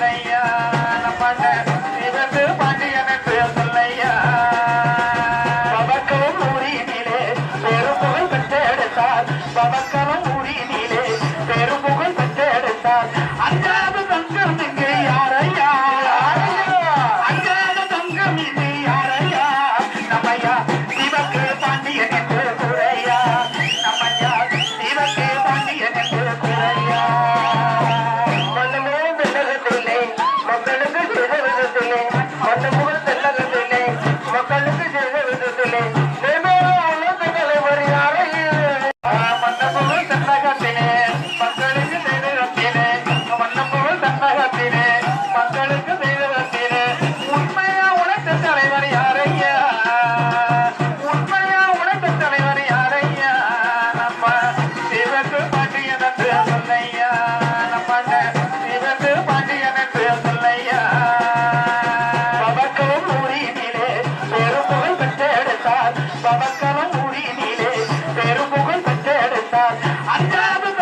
சொல்லையா நம்ம இருந்து பாண்டி எனக்கு சொல்லையா பவக்களம் ஊரினிலே பெரும்புகழ் பெற்றெடுத்தார். பவக்களம் ஊரினிலே பெரும்புகழ் பெற்றெடுத்தார். அஞ்சாவது தங்கம் இங்கே யாரையா? அஞ்சாவது தங்கம் இது தலைவர் யாரையா? உண்மையா உனக்கு தலைவர் யாரையா? நம்ம சிவக்கு பாண்டியன் என்று சொல்லையா? நம்ம சிவக்கு பாண்டியன் என்று சொல்லையா? பவக்களம் ஊரினிலே பெரும்புகழ் பெற்றெடுத்தார். பவக்களம் ஊரினிலே பெரும்புகழ் பெற்றெடுத்தார். அஞ்சாவது